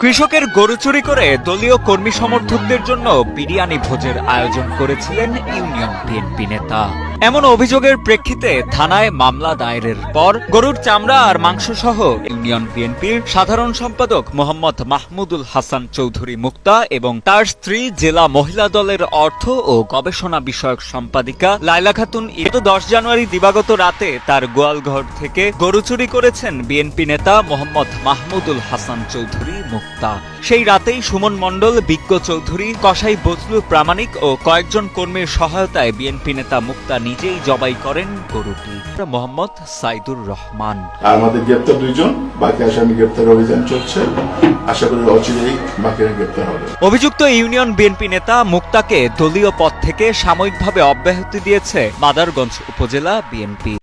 কৃষকের গরু চুরি করে দলীয় কর্মী সমর্থকদের জন্য বিরিয়ানি ভোজের আয়োজন করেছিলেন ইউনিয়ন বিএনপি নেতা। এমন অভিযোগের প্রেক্ষিতে থানায় মামলা দায়েরের পর গরুর চামড়া আর মাংস সহ ইউনিয়ন বিএনপির সাধারণ সম্পাদক মোহাম্মদ মাহমুদুল হাসান চৌধুরী মুক্তা এবং তার স্ত্রী জেলা মহিলা দলের অর্থ ও গবেষণা বিষয়ক সম্পাদিকা লাইলা খাতুন গত দশ জানুয়ারি দিবাগত রাতে তার গোয়ালঘর থেকে গরু চুরি করেছেন বিএনপি নেতা মোহাম্মদ মাহমুদুল হাসান চৌধুরী মুক্তা। সেই রাতেই সুমন মণ্ডল, বিজ্ঞ চৌধুরী, কসাই বজলু প্রামাণিক ও কয়েকজন কর্মীর সহায়তায় বিএনপি নেতা মুক্তা নিজেই জবাই করেন গরুটি। মোহাম্মদ সাইদুর রহমান। আমাদের গ্রেপ্তার দুইজন বাকি আসামি গ্রেপ্তার অভিযান চলছে। আশা করি অচিরেই বাকিরা গ্রেপ্তার হবে। অভিযুক্ত ইউনিয়ন বিএনপি নেতা মুক্তাকে দলীয় পদ থেকে সাময়িকভাবে অব্যাহতি দিয়েছে মাদারগঞ্জ উপজেলা বিএনপি।